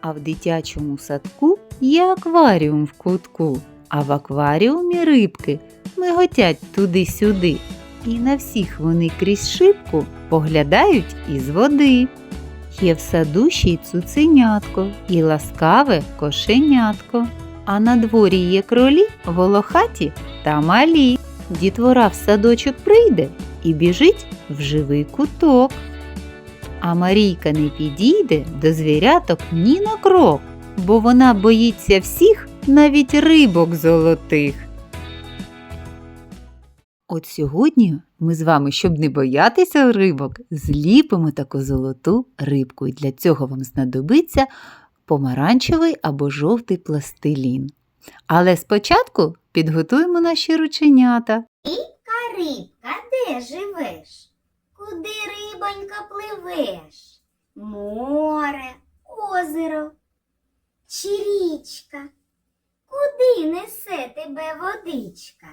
А в дитячому садку є акваріум в кутку, а в акваріумі рибки миготять туди-сюди. І на всіх вони крізь шибку поглядають із води. Є в саду ще й цуценятко і ласкаве кошенятко. А на дворі є кролі, волохаті та малі. Дітвора в садочок прийде і біжить в живий куток. А Марійка не підійде до звіряток ні на крок, бо вона боїться всіх, навіть рибок золотих. От сьогодні ми з вами, щоб не боятися рибок, зліпимо таку золоту рибку. І для цього вам знадобиться помаранчевий або жовтий пластилін. Але спочатку підготуємо наші рученята. Рибка, рибка, де живеш? Куди рибонька пливеш? Море, озеро чи річка? Куди несе тебе водичка?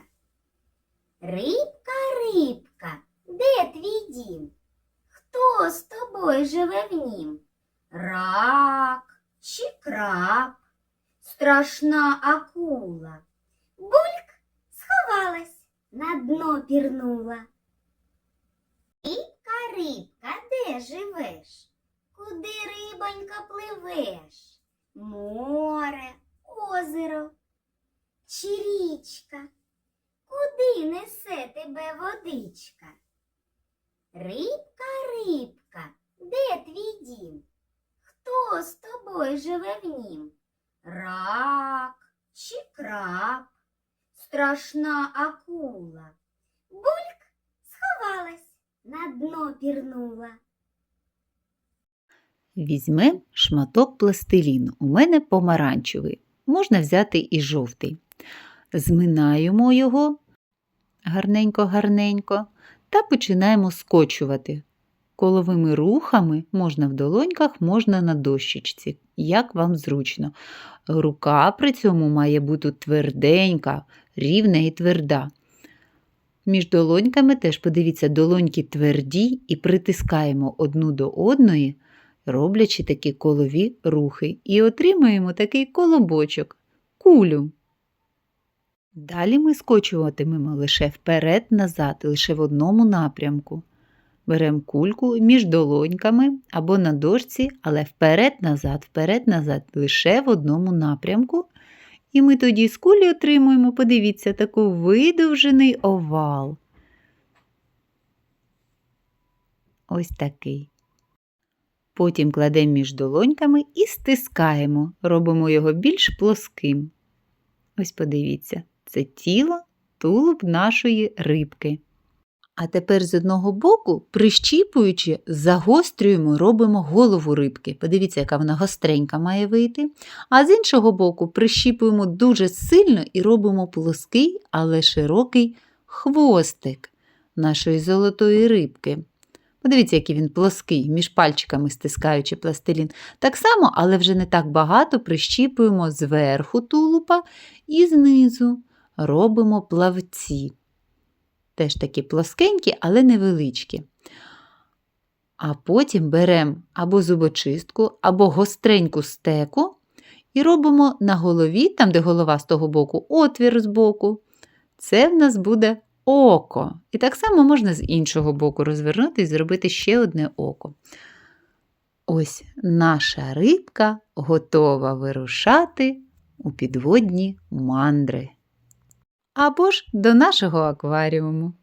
Рибка, рибка, де твій дім? Хто з тобою живе в нім? Рак чи краб? Страшна акула. Бульк сховалась, на дно пірнула. Рибка, де живеш? Куди рибонька пливеш? Море, озеро чи річка? Куди несе тебе водичка? Рибка, рибка, де твій дім? Хто з тобою живе в нім? Рак чи краб? Страшна акула. Бульк сховалась, на дно пірнула. Візьмемо шматок пластиліну. У мене помаранчевий. Можна взяти і жовтий. Зминаємо його гарненько-гарненько та починаємо скочувати. Коловими рухами можна в долоньках, можна на дощечці, як вам зручно. Рука при цьому має бути тверденька, рівна і тверда. Між долоньками теж подивіться, долоньки тверді і притискаємо одну до одної, роблячи такі колові рухи, і отримуємо такий колобочок, кулю. Далі ми скочуватимемо лише вперед-назад, лише в одному напрямку. Беремо кульку між долоньками або на дошці, але вперед-назад, вперед-назад, лише в одному напрямку. І ми тоді з кулі отримуємо, подивіться, таку видовжений овал. Ось такий. Потім кладемо між долоньками і стискаємо, робимо його більш плоским. Ось подивіться, це тіло, тулуб нашої рибки. А тепер з одного боку, прищіпуючи, загострюємо, робимо голову рибки. Подивіться, яка вона гостренька має вийти. А з іншого боку, прищіпуємо дуже сильно і робимо плоский, але широкий хвостик нашої золотої рибки. Подивіться, який він плоский, між пальчиками стискаючи пластилін. Так само, але вже не так багато прищіпуємо зверху тулупа і знизу робимо плавці. Теж такі плоскенькі, але невеличкі. А потім беремо або зубочистку, або гостреньку стеку і робимо на голові, там, де голова з того боку, отвір з боку. Це в нас буде око. І так само можна з іншого боку розвернути і зробити ще одне око. Ось наша рибка готова вирушати у підводні мандри. Або ж до нашого акваріуму.